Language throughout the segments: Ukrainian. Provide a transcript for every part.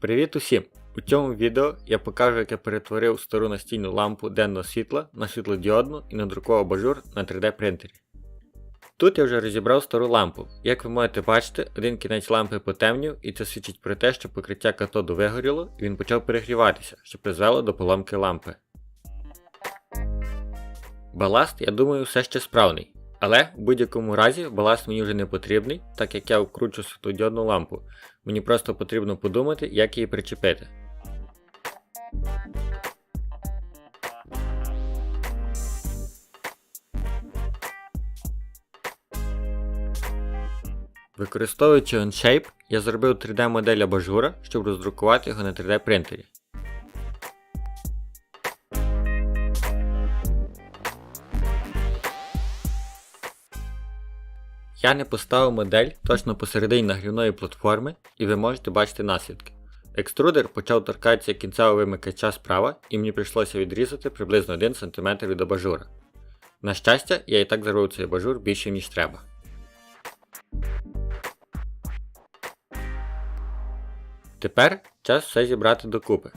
Привіт усім! У цьому відео я покажу, як я перетворив стару настільну лампу денного світла на світлодіодну і надрукував абажур на 3D принтері. Тут я вже розібрав стару лампу. Як ви можете бачити, один кінець лампи потемнів, і це свідчить про те, що покриття катоду вигоріло і він почав перегріватися, що призвело до поломки лампи. Баласт, я думаю, все ще справний. Але в будь-якому разі баласт мені вже не потрібний, так як я вкручу світлодіодну лампу. Мені просто потрібно подумати, як її причепити. Використовуючи Onshape, я зробив 3D модель абажура, щоб роздрукувати його на 3D принтері. Я не поставив модель точно посередині нагрівної платформи, і ви можете бачити наслідки. Екструдер почав торкатися кінцевого вимикача справа, і мені прийшлося відрізати приблизно 1 см від абажура. На щастя, я і так зробив цей абажур більше, ніж треба. Тепер час все зібрати докупи.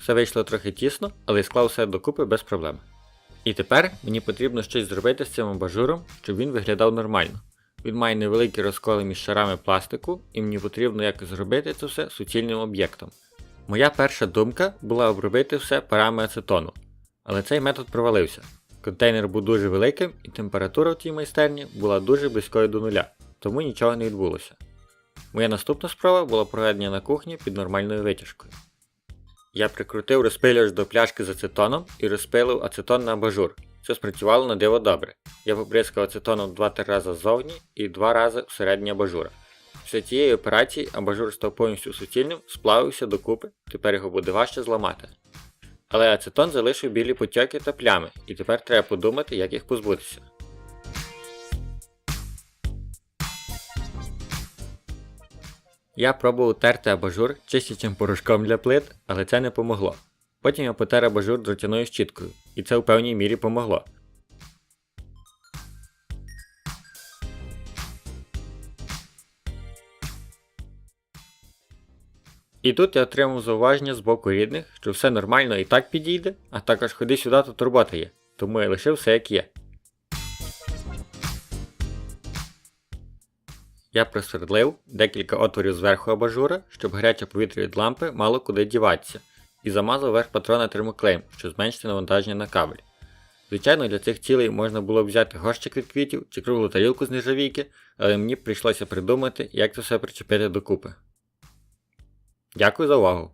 Все вийшло трохи тісно, але склав все докупи без проблем. І тепер мені потрібно щось зробити з цим абажуром, щоб він виглядав нормально. Він має невеликі розколи між шарами пластику, і мені потрібно якось зробити це все суцільним об'єктом. Моя перша думка була обробити все парами ацетону, але цей метод провалився. Контейнер був дуже великим і температура в тій майстерні була дуже близькою до нуля, тому нічого не відбулося. Моя наступна спроба була проведення на кухні під нормальною витяжкою. Я прикрутив розпилювач до пляшки з ацетоном і розпилив ацетон на абажур. Це спрацювало на диво добре. Я побризкав ацетоном 2-3 рази ззовні і 2 рази всередині абажура. Після цієї операції абажур став повністю суцільним, сплавився докупи, тепер його буде важче зламати. Але ацетон залишив білі потьоки та плями, і тепер треба подумати, як їх позбутися. Я пробував терти абажур чистячим порошком для плит, але це не помогло. Потім я потер абажур дротяною щіткою, і це в певній мірі помогло. І тут я отримав зауваження з боку рідних, що все нормально і так підійде, а також ходи сюди, тут робота є, тому я лишив все як є. Я просвердлив декілька отворів зверху абажура, щоб гаряче повітря від лампи мало куди діватися, і замазав верх патрона термоклеєм, щоб зменшити навантаження на кабель. Звичайно, для цих цілей можна було взяти горщик від квітів чи круглу тарілку з нержавійки, але мені прийшлося придумати, як це все причепити докупи. Дякую за увагу!